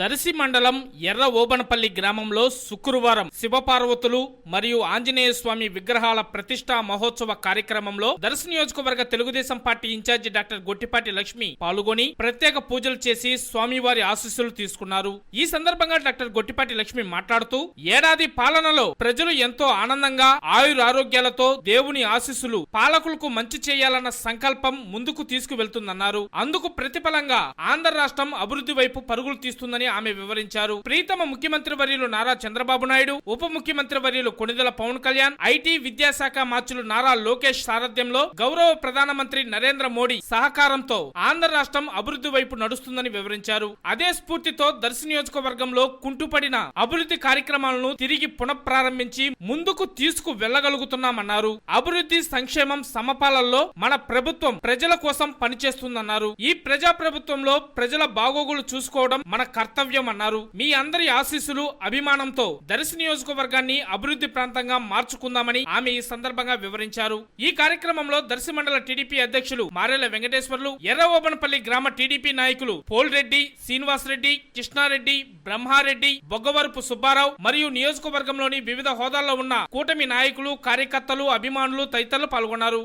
దర్శి మండలం ఎర్ర ఓబనపల్లి గ్రామంలో శుక్రవారం శివపార్వతులు మరియు ఆంజనేయ స్వామి విగ్రహాల ప్రతిష్టా మహోత్సవ కార్యక్రమంలో దర్శి నియోజకవర్గ Telugu Desam party in charge doctor Gottipati Lakshmi పాల్గొని ప్రత్యేక పూజలు చేసి స్వామివారి ఆశీస్సులు తీసుకున్నారు. ఈ సందర్భంగా డాక్టర్ గొట్టిపాటి లక్ష్మి మాట్లాడుతూ ఏడాది పాలనలో ప్రజలు ఎంతో ఆనందంగా ఆయురారోగ్యాలతో దేవుని ఆశీస్సులు పాలకులకు మంచి చేయాలన్న సంకల్పం ముందుకు తీసుకువెళ్తుందన్నారు. అందుకు ప్రతిఫలంగా ఆంధ్ర రాష్ట్రం అభివృద్ధి వైపు పరుగులు తీస్తుందని ఆమె వివరించారు. ప్రీతమ ముఖ్యమంత్రి వర్యులు నారా చంద్రబాబు నాయుడు ఉప ముఖ్యమంత్రి వర్యులు కొణిదల పవన్ కళ్యాణ్ ఐటీ విద్యాశాఖ మార్చులు నారా లోకేష్ సారథ్యంలో గౌరవ ప్రధానమంత్రి నరేంద్ర మోడీ సహకారంతో ఆంధ్ర రాష్ట్రం అభివృద్ధి వైపు నడుస్తుందని వివరించారు. అదే స్ఫూర్తితో దర్శి నియోజకవర్గంలో కుంటుపడిన అభివృద్ధి కార్యక్రమాలను తిరిగి పునఃప్రారంభించి ముందుకు తీసుకు వెళ్ళగలుగుతున్నామన్నారు అభివృద్ధి సంక్షేమం సమపాలల్లో మన ప్రభుత్వం ప్రజల కోసం పనిచేస్తుందన్నారు. ఈ ప్రజా ప్రభుత్వంలో ప్రజల బాగోగులు చూసుకోవడం మన కర్తవ్యం. అన్నారు మీ అందరి ఆశీస్సులు అభిమానంతో దర్శి నియోజకవర్గాన్ని అభివృద్ధి ప్రాంతంగా మార్చుకుందామని ఆమె ఈ సందర్భంగా వివరించారు. ఈ కార్యక్రమంలో దర్శి మండల టీడీపీ అధ్యక్షులు మారెల వెంకటేశ్వర్లు ఎర్రవోబనపల్లి గ్రామ టీడీపీ నాయకులు పోల్రెడ్డి రెడ్డి శ్రీనివాస్ రెడ్డి కృష్ణారెడ్డి బ్రహ్మారెడ్డి బొగ్గవరపు సుబ్బారావు మరియు నియోజకవర్గంలోని వివిధ హోదాల్లో ఉన్న కూటమి నాయకులు కార్యకర్తలు అభిమానులు తదితరులు పాల్గొన్నారు.